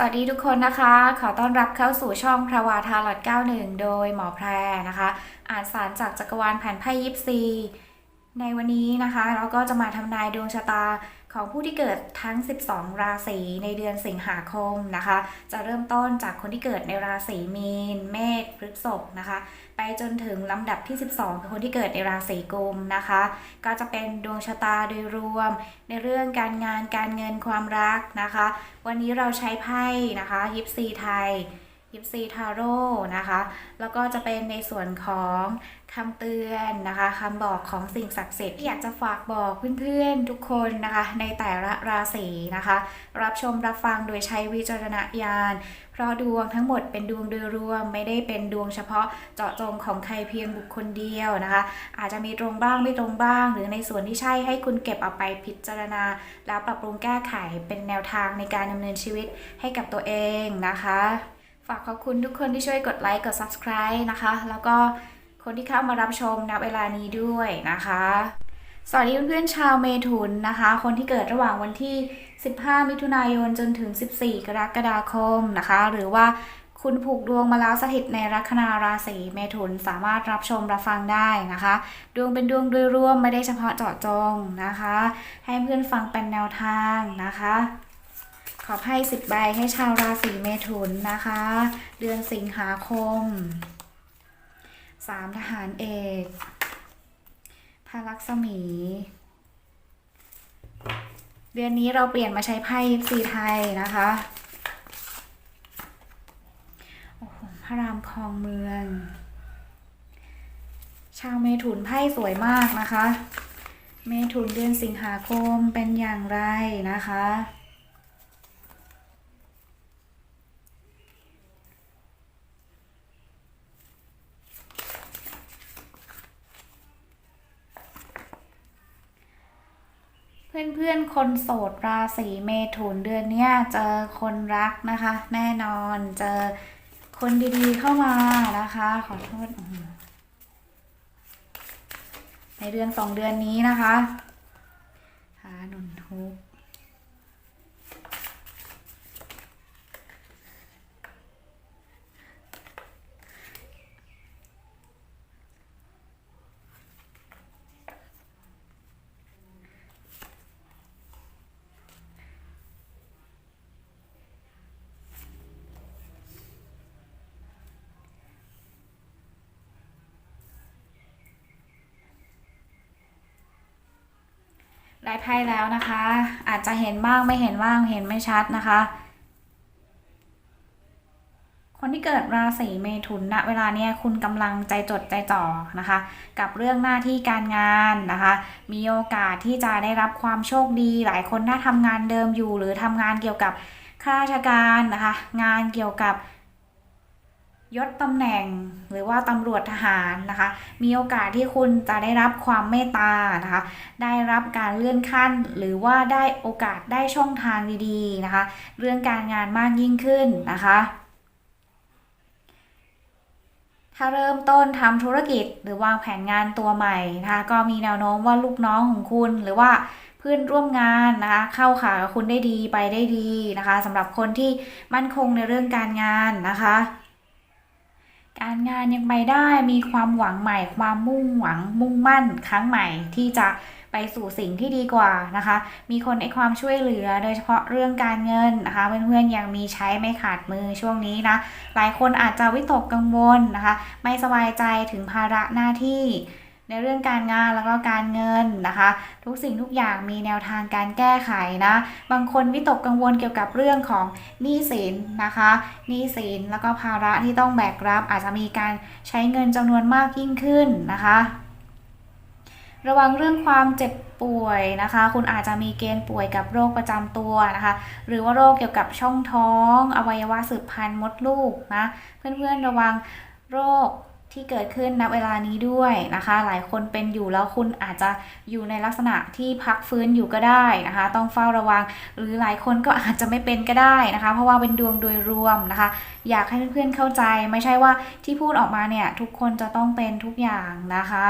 สวัสดีทุกคนนะคะ ขอต้อนรับเข้าสู่ช่องพระวาทาลอด91 โดยหมอแพรนะคะ อ่านสารจากจักรวาลแผ่นไพ่ยิปซี ในวันนี้นะคะ เราก็จะมาทำนายดวงชะตา ของผู้ที่เกิดทั้ง 12 ราศีในเดือนสิงหาคมนะคะ จะเริ่มต้นจากคนที่เกิดในราศีมีน เมษพฤษภนะคะ ไปจนถึงลำดับที่ 12คือคนที่เกิดในราศีกุมนะคะ ก็จะเป็นดวงชะตาโดยรวม ในเรื่องการงานการเงินความรักนะคะ วันนี้เราใช้ไพ่นะคะยิปซีไทย ยิปซีทาโร่นะคะ แล้วก็จะเป็นในส่วนของคำเตือนนะคะคำบอกของสิ่งศักดิ์สิทธิ์ที่อยากจะฝากบอกเพื่อนๆทุกคนนะคะ ในแต่ละราศีนะคะ รับชมรับฟังโดยใช้วิจารณญาณ เพราะดวงทั้งหมดเป็นดวงโดยรวม ไม่ได้เป็นดวงเฉพาะเจาะจงของใครเพียงบุคคลเดียวนะคะ อาจจะมีตรงบ้างไม่ตรงบ้าง หรือในส่วนที่ใช่ให้คุณเก็บเอาไปพิจารณา แล้วปรับปรุงแก้ไขเป็นแนวทางในการดำเนินชีวิตให้กับตัวเองนะคะ ฝากขอบคุณทุกคนที่ช่วยกดไลค์กด subscribe นะคะ แล้วก็คนที่เข้ามารับชมณเวลานี้ด้วยนะคะ สวัสดีเพื่อนๆชาวเมถุนนะคะ คนที่เกิดระหว่างวันที่ 15 มิถุนายนจนถึง 14 กรกฎาคมนะคะ หรือว่าคุณผูกดวงมาแล้วสถิตในลัคนาราศีเมถุนสามารถรับชมรับฟังได้นะคะ ดวงเป็นดวงโดยรวมไม่ได้เฉพาะเจาะจงนะคะ ให้เพื่อนฟังเป็นแนวทางนะคะ อไพ่สิบใบให้ชาวราศีเมถุนนะคะ เดือนสิงหาคมสามทหารเอกพระลักษมี เดือนนี้เราเปลี่ยนมาใช้ไพ่ยิปซีไทยนะคะโอ้โหพระรามคลองเมือง ชาวเมถุนไพ่สวยมากนะคะ เมถุนเดือนสิงหาคมเป็นอย่างไรนะคะ เพื่อนๆคนโสดราศีเมถุนเดือนเนี้ยเจอคนรักนะคะ แน่นอนเจอคนดีๆเข้ามานะคะ ขอโทษในเดือนสองเดือนนี้นะคะหาหนุนทุก ได้ไพ่แล้วนะคะ อาจจะเห็นบ้างไม่เห็นบ้างเห็นไม่ชัดนะคะ คนที่เกิดราศีเมถุนณเวลาเนี้ยคุณกำลังใจจดใจจ่อนะคะ กับเรื่องหน้าที่การงานนะคะ มีโอกาสที่จะได้รับความโชคดี หลายคนถ้าทำงานเดิมอยู่ หรือทำงานเกี่ยวกับข้าราชการนะคะ งานเกี่ยวกับ ยศตำแหน่งหรือว่าตำรวจทหารนะคะ มีโอกาสที่คุณจะได้รับความเมตตานะคะ ได้รับการเลื่อนขั้น หรือว่าได้โอกาสได้ช่องทางดีๆนะคะ เรื่องการงานมากยิ่งขึ้นนะคะ ถ้าเริ่มต้นทำธุรกิจหรือวางแผนงานตัวใหม่นะคะก็มีแนวโน้มว่าลูกน้องของคุณหรือว่าเพื่อนร่วมงานนะคะเข้าขากับคุณได้ดีไปได้ดีนะคะสำหรับคนที่มั่นคงในเรื่องการงานนะคะ การงานยังไปได้มีความหวังใหม่ ความมุ่งหวังมุ่งมั่นครั้งใหม่ที่จะไปสู่สิ่งที่ดีกว่านะคะ มีคนให้ความช่วยเหลือโดยเฉพาะเรื่องการเงินนะคะ เพื่อนๆยังมีใช้ไม่ขาดมือช่วงนี้นะ หลายคนอาจจะวิตกกังวลนะคะ ไม่สบายใจถึงภาระหน้าที่ ในเรื่องการงานแล้วก็การเงินนะคะ ทุกสิ่งทุกอย่างมีแนวทางการแก้ไขนะ บางคนวิตกกังวลเกี่ยวกับเรื่องของหนี้สินนะคะหนี้สินแล้วก็ภาระที่ต้องแบกรับอาจจะมีการใช้เงินจำนวนมากยิ่งขึ้นนะคะ ระวังเรื่องความเจ็บป่วยนะคะ คุณอาจจะมีเกณฑ์ป่วยกับโรคประจำตัวนะคะ หรือว่าโรคเกี่ยวกับช่องท้อง อวัยวะสืบพันธุ์มดลูกนะเพื่อนๆระวังโรค ที่เกิดขึ้นณเวลานี้ด้วยนะคะ หลายคนเป็นอยู่แล้วคุณอาจจะอยู่ในลักษณะที่พักฟื้นอยู่ก็ได้นะคะ ต้องเฝ้าระวัง หรือหลายคนก็อาจจะไม่เป็นก็ได้นะคะ เพราะว่าเป็นดวงโดยรวมนะคะ อยากให้เพื่อนๆเข้าใจไม่ใช่ว่าที่พูดออกมาเนี่ย ทุกคนจะต้องเป็นทุกอย่างนะคะ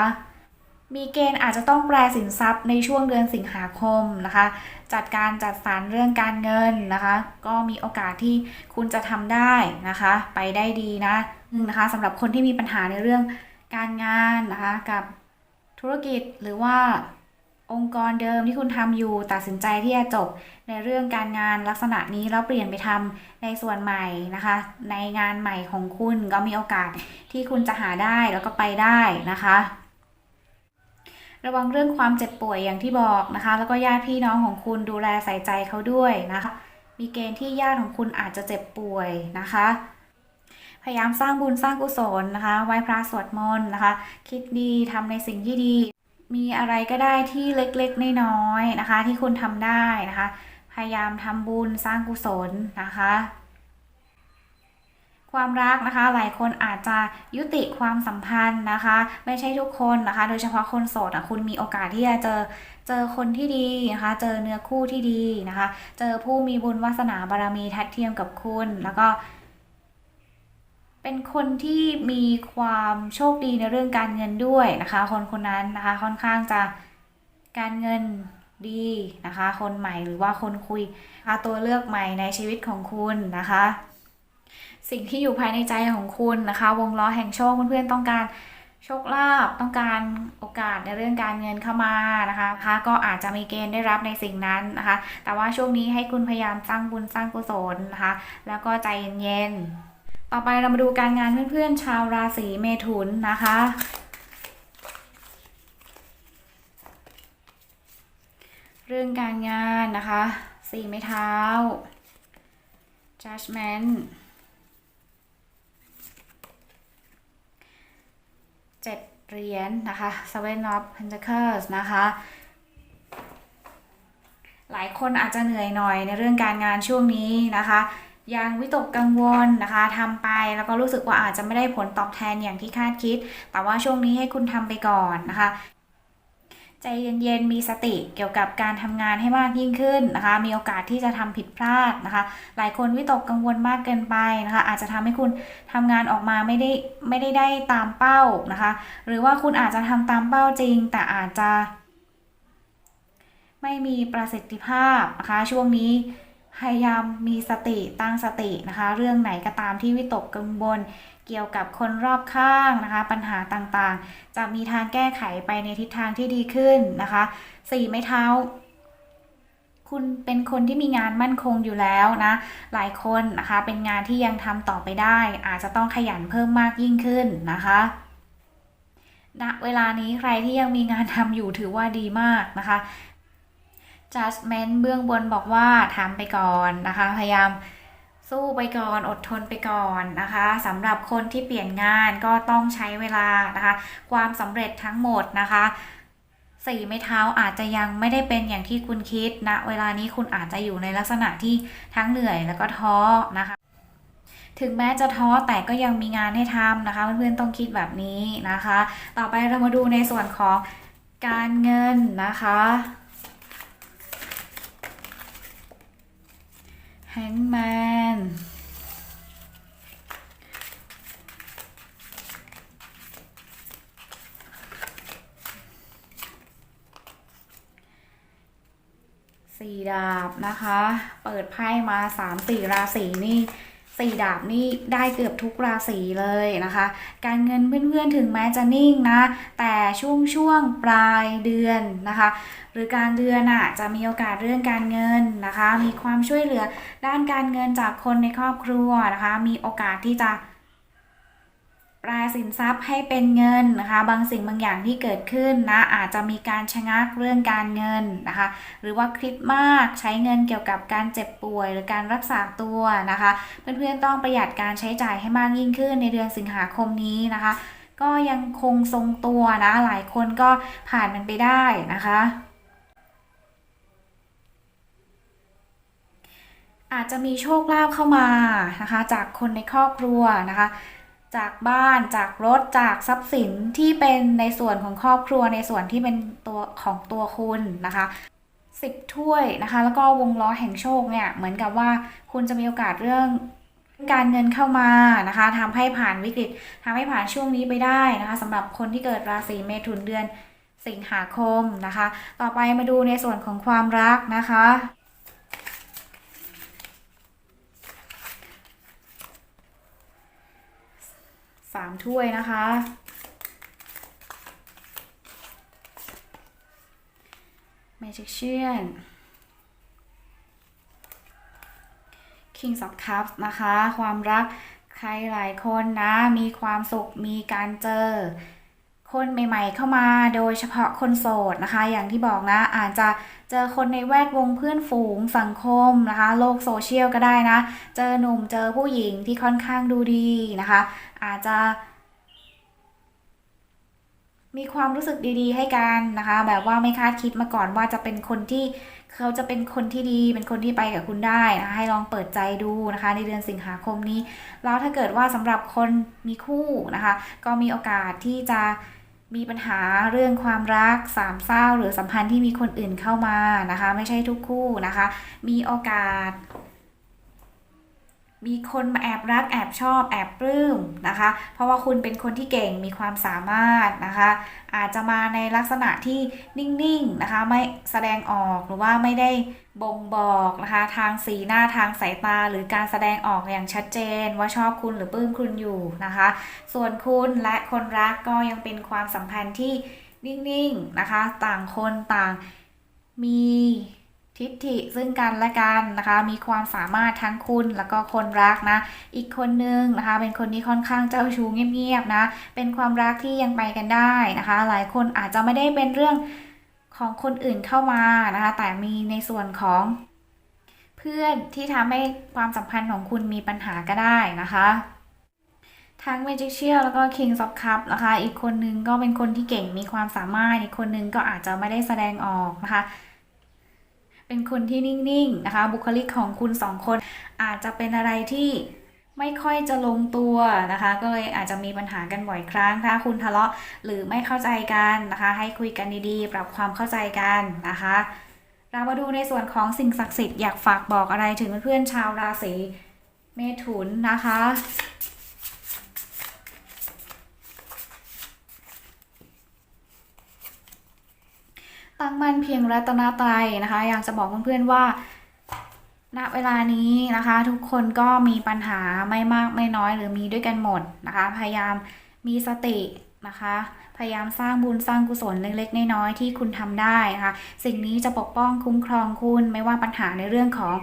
มีเกณฑ์อาจจะต้องแปลสินทรัพย์ในช่วงเดือนสิงหาคมนะคะ จัดการจัดสรรเรื่องการเงินนะคะ ก็มีโอกาสที่คุณจะทำได้นะคะ ไปได้ดีนะ นะคะสำหรับคนที่มีปัญหาในเรื่องการงานนะคะกับธุรกิจหรือว่าองค์กรเดิมที่คุณทำอยู่ตัดสินใจที่จะจบในเรื่องการงานลักษณะนี้แล้วเปลี่ยนไปทำในส่วนใหม่นะคะ ในงานใหม่ของคุณก็มีโอกาสที่คุณจะหาได้แล้วก็ไปได้นะคะ ระวังเรื่องความเจ็บป่วยอย่างที่บอกนะคะ แล้วก็ญาติพี่น้องของคุณดูแลใส่ใจเขาด้วยนะคะ มีเกณฑ์ที่ญาติของคุณอาจจะเจ็บป่วยนะคะ ยายามสร้างบุญสร้างกุศลนะคะ ไหว้พระสวดมนต์นะคะ คิดดีทำในสิ่งที่ดี มีอะไรก็ได้ที่เล็กๆน้อยๆนะคะ ที่คุณทำได้นะคะ พยายามทำบุญสร้างกุศลนะคะความรักนะคะหลายคนอาจจะยุติความสัมพันธ์นะคะ ไม่ใช่ทุกคนนะคะ โดยเฉพาะคนโสดอะคุณมีโอกาสที่จะเจอเจอคนที่ดีนะคะ เจอเนื้อคู่ที่ดีนะคะ เจอผู้มีบุญวาสนาบารมีทัดเทียมกับคุณ แล้วก็ เป็นคนที่มีความโชคดีในเรื่องการเงินด้วยนะคะ คนคนนั้นนะคะค่อนข้างจะการเงินดีนะคะ คนใหม่หรือว่าคนคุยนะคะตัวเลือกใหม่ในชีวิตของคุณนะคะ สิ่งที่อยู่ภายในใจของคุณนะคะ วงล้อแห่งโชคเพื่อนๆต้องการโชคลาภต้องการโอกาสในเรื่องการเงินเข้ามานะคะนะคะก็อาจจะมีเกณฑ์ได้รับในสิ่งนั้นนะคะ แต่ว่าช่วงนี้ให้คุณพยายามสร้างบุญสร้างกุศลนะคะ แล้วก็ใจเย็นๆ ต่อไปเรามาดูการงานเพื่อนๆชาวราศีเมถุนนะคะ เรื่องการงานนะคะสี่ไม้เท้า judgment เจ็ดเหรียญนะคะ seven of pentacles นะคะหลายคนอาจจะเหนื่อยหน่อยในเรื่องการงานช่วงนี้นะคะ ยังวิตกกังวลนะคะทำไปแล้วก็รู้สึกว่าอาจจะไม่ได้ผลตอบแทนอย่างที่คาดคิด แต่ว่าช่วงนี้ให้คุณทำไปก่อนนะคะใจเย็นๆ มีสติเกี่ยวกับการทำงานให้มากยิ่งขึ้นนะคะ มีโอกาสที่จะทำผิดพลาดนะคะ หลายคนวิตกกังวลมากเกินไปนะคะ อาจจะทำให้คุณทำงานออกมาไม่ได้ไม่ได้ได้ตามเป้านะคะ หรือว่าคุณอาจจะทำตามเป้าจริง แต่อาจจะ ไม่มีประสิทธิภาพนะคะ ช่วงนี้ พยายามมีสติตั้งสตินะคะ เรื่องไหนก็ตามที่วิตกกังวลเกี่ยวกับคนรอบข้างนะคะ ปัญหาต่างๆ จะมีทางแก้ไขไปในทิศทางที่ดีขึ้นนะคะสี่ไม้เท้า คุณเป็นคนที่มีงานมั่นคงอยู่แล้วนะหลายคนนะคะเป็นงานที่ยังทำต่อไปได้ อาจจะต้องขยันเพิ่มมากยิ่งขึ้นนะคะณเวลานี้ใครที่ยังมีงานทำอยู่ถือว่าดีมากนะคะ judgment เบื้องบนบอกว่าทำไปก่อนนะคะ พยายามสู้ไปก่อนอดทนไปก่อนนะคะสำหรับคนที่เปลี่ยนงานก็ต้องใช้เวลานะคะ ความสำเร็จทั้งหมดนะคะสี่ไม้เท้าอาจจะยังไม่ได้เป็นอย่างที่คุณคิดนะ เวลานี้คุณอาจจะอยู่ในลักษณะที่ทั้งเหนื่อยแล้วก็ท้อนะคะ ถึงแม้จะท้อแต่ก็ยังมีงานให้ทำนะคะ เพื่อนๆต้องคิดแบบนี้นะคะ ต่อไปเรามาดูในส่วนของการเงินนะคะ แฮงแมนสี่ดาบนะคะ เปิดไพ่มาสามสี่ราศีนี่ สี่ดาบนี่ได้เกือบทุกราศีเลยนะคะ การเงินเพื่อนๆถึงแม้จะนิ่งนะ แต่ช่วงช่วงปลายเดือนนะคะ หรือการเดือนอะจะมีโอกาสเรื่องการเงินนะคะ มีความช่วยเหลือด้านการเงินจากคนในครอบครัวนะคะ มีโอกาสที่จะ แปลสินทรัพย์ให้เป็นเงินนะคะ บางสิ่งบางอย่างที่เกิดขึ้นนะอาจจะมีการชะงักเรื่องการเงินนะคะ หรือว่าคิดมากใช้เงินเกี่ยวกับการเจ็บป่วย หรือการรักษาตัวนะคะ เพื่อนๆต้องประหยัดการใช้จ่ายให้มากยิ่งขึ้นในเดือนสิงหาคมนี้นะคะ ก็ยังคงทรงตัวนะหลายคนก็ผ่านมันไปได้นะคะอาจจะมีโชคลาภเข้ามานะคะ จากคนในครอบครัวนะคะ จากบ้านจากรถจากทรัพย์สินที่เป็นในส่วนของครอบครัวในส่วนที่เป็นตัวของตัวคุณนะคะสิบถ้วยนะคะ แล้วก็วงล้อแห่งโชคเนี่ยเหมือนกับว่าคุณจะมีโอกาสเรื่องการเงินเข้ามานะคะทำให้ผ่านวิกฤตทำให้ผ่านช่วงนี้ไปได้นะคะสำหรับคนที่เกิดราศีเมถุนเดือนสิงหาคมนะคะ ต่อไปมาดูในส่วนของความรักนะคะามถ้วยนะคะ m a g i c เชียน Kings of Cups นะคะ ความรักใครหลายคนนะ มีความสุข มีการเจอ คนใหม่ๆเข้ามาโดยเฉพาะคนโสดนะคะ อย่างที่บอกนะอาจจะเจอคนในแวดวงเพื่อนฝูงสังคมนะคะ โลกโซเชียลก็ได้นะ เจอหนุ่มเจอผู้หญิงที่ค่อนข้างดูดีนะคะ อาจจะ มีความรู้สึกดีๆ ให้กันนะคะ แบบว่าไม่คาดคิดมาก่อนว่าจะเป็นคนที่เขาจะเป็นคนที่ดีเป็นคนที่ไปกับคุณได้นะคะให้ลองเปิดใจดูนะคะ ในเดือนสิงหาคมนี้ แล้วถ้าเกิดว่าสำหรับคนมีคู่นะคะ ก็มีโอกาสที่จะ มีปัญหาเรื่องความรักสามเศร้าหรือสัมพันธ์ที่มีคนอื่นเข้ามานะคะ ไม่ใช่ทุกคู่นะคะ มีโอกาส มีคนมาแอบรักแอบชอบแอบปลื้มนะคะ เพราะว่าคุณเป็นคนที่เก่งมีความสามารถนะคะ อาจจะมาในลักษณะที่นิ่งๆนะคะ ไม่แสดงออกหรือว่าไม่ได้บ่งบอกนะคะ ทางสีหน้าทางสายตาหรือการแสดงออกอย่างชัดเจน ว่าชอบคุณหรือปลื้มคุณอยู่นะคะ ส่วนคุณและคนรักก็ยังเป็นความสัมพันธ์ที่นิ่งๆนะคะ ต่างคนต่างมี ทิฏฐิซึ่งกันและกันนะคะ มีความสามารถทั้งคุณแล้วก็คนรักนะ อีกคนนึงนะคะ เป็นคนที่ค่อนข้างเจ้าชู้เงียบๆนะ เป็นความรักที่ยังไปกันได้นะคะ หลายคนอาจจะไม่ได้เป็นเรื่องของคนอื่นเข้ามานะคะ แต่มีในส่วนของเพื่อนที่ทำให้ความสัมพันธ์ของคุณมีปัญหาก็ได้นะคะ ทั้ง Magician แล้วก็ Kings of Cup นะคะ อีกคนนึงก็เป็นคนที่เก่งมีความสามารถ อีกคนนึงก็อาจจะไม่ได้แสดงออกนะคะ เป็นคนที่นิ่งๆนะคะ บุคลิกของคุณสองคน อาจจะเป็นอะไรที่ไม่ค่อยจะลงตัวนะคะ ก็เลยอาจจะมีปัญหากันบ่อยครั้ง ถ้าคุณทะเลาะหรือไม่เข้าใจกันนะคะ ให้คุยกันดีๆ ปรับความเข้าใจกันนะคะ เรามาดูในส่วนของสิ่งศักดิ์สิทธิ์อยากฝากบอกอะไรถึงเพื่อนๆชาวราศีเมถุนนะคะ ตั้งมั่นเพียงรัตนตรัยนะคะ อยากจะบอกเพื่อนๆว่าณเวลานี้นะคะ ทุกคนก็มีปัญหาไม่มากไม่น้อยหรือมีด้วยกันหมดนะคะ พยายามมีสตินะคะ พยายามสร้างบุญสร้างกุศลเล็กๆน้อยๆที่คุณทำได้นะคะสิ่งนี้จะปกป้องคุ้มครองคุณไม่ว่าปัญหาในเรื่องของ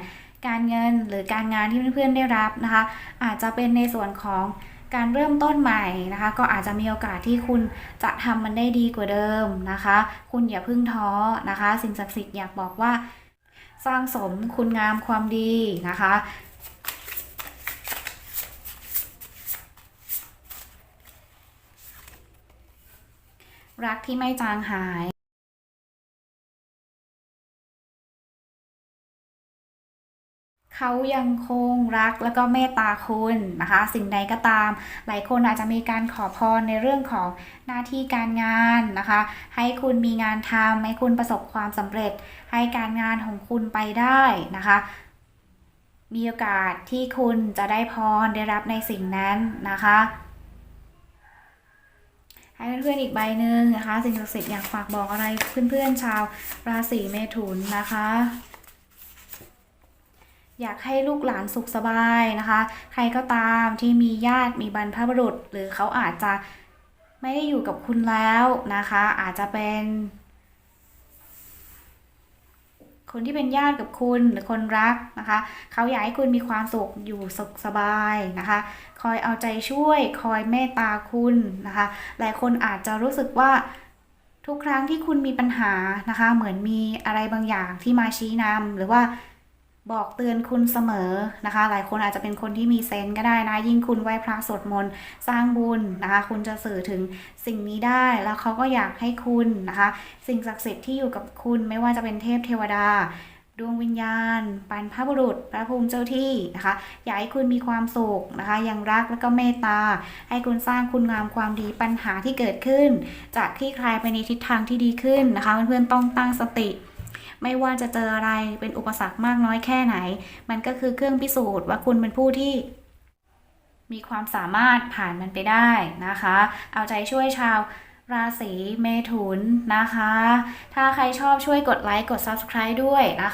การเงินหรือการงานที่เพื่อนๆได้รับนะคะ อาจจะเป็นในส่วนของ การเริ่มต้นใหม่นะคะ ก็อาจจะมีโอกาสที่คุณจะทำมันได้ดีกว่าเดิมนะคะ คุณอย่าพึ่งท้อนะคะ สิ่งศักดิ์สิทธิ์อยากบอกว่า สร้างสมคุณงามความดีนะคะรักที่ไม่จางหาย เขายังคงรักแล้วก็เมตตาคุณนะคะ สิ่งใดก็ตาม หลายคนอาจจะมีการขอพรในเรื่องของหน้าที่การงานนะคะ ให้คุณมีงานทำให้คุณประสบความสำเร็จ ให้การงานของคุณไปได้นะคะมีโอกาสที่คุณจะได้พรได้รับในสิ่งนั้นนะคะ ให้เพื่อนๆอีกใบหนึ่งนะคะ สิ่งศักดิ์สิทธิ์อยากฝากบอกอะไรเพื่อนๆชาวราศีเมถุนนะคะ อยากให้ลูกหลานสุขสบายนะคะ ใครก็ตามที่มีญาติมีบรรพบุรุษ หรือเขาอาจจะไม่ได้อยู่กับคุณแล้วนะคะ อาจจะเป็น คนที่เป็นญาติกับคุณหรือคนรักนะคะ เขาอยากให้คุณมีความสุขอยู่สุขสบายนะคะ คอยเอาใจช่วย คอยเมตตาคุณนะคะหลายคนอาจจะรู้สึกว่าทุกครั้งที่คุณมีปัญหานะคะ เหมือนมีอะไรบางอย่างที่มาชี้นำหรือว่า บอกเตือนคุณเสมอนะคะ หลายคนอาจจะเป็นคนที่มีเซนก็ได้นะ ยิ่งคุณไหว้พระสวดมนต์สร้างบุญนะคะ คุณจะสื่อถึงสิ่งนี้ได้ แล้วเขาก็อยากให้คุณนะคะ สิ่งศักดิ์สิทธิ์ที่อยู่กับคุณไม่ว่าจะเป็นเทพเทวดา ดวงวิญญาณบรรพบุรุษ พระภูมิเจ้าที่นะคะ อยากให้คุณมีความสุขนะคะ ยังรักแล้วก็เมตตา ให้คุณสร้างคุณงามความดีปัญหาที่เกิดขึ้นจากที่คลายไปในทิศทางที่ดีขึ้นนะคะ เพื่อนๆต้องตั้งสติ ไม่ว่าจะเจออะไรเป็นอุปสรรคมากน้อยแค่ไหน มันก็คือเครื่องพิสูจน์ว่าคุณเป็นผู้ที่มีความสามารถผ่านมันไปได้นะคะ เอาใจช่วยชาวราศีเมถุนนะคะ ถ้าใครชอบช่วยกดไลค์กด Subscribe ด้วยนะคะ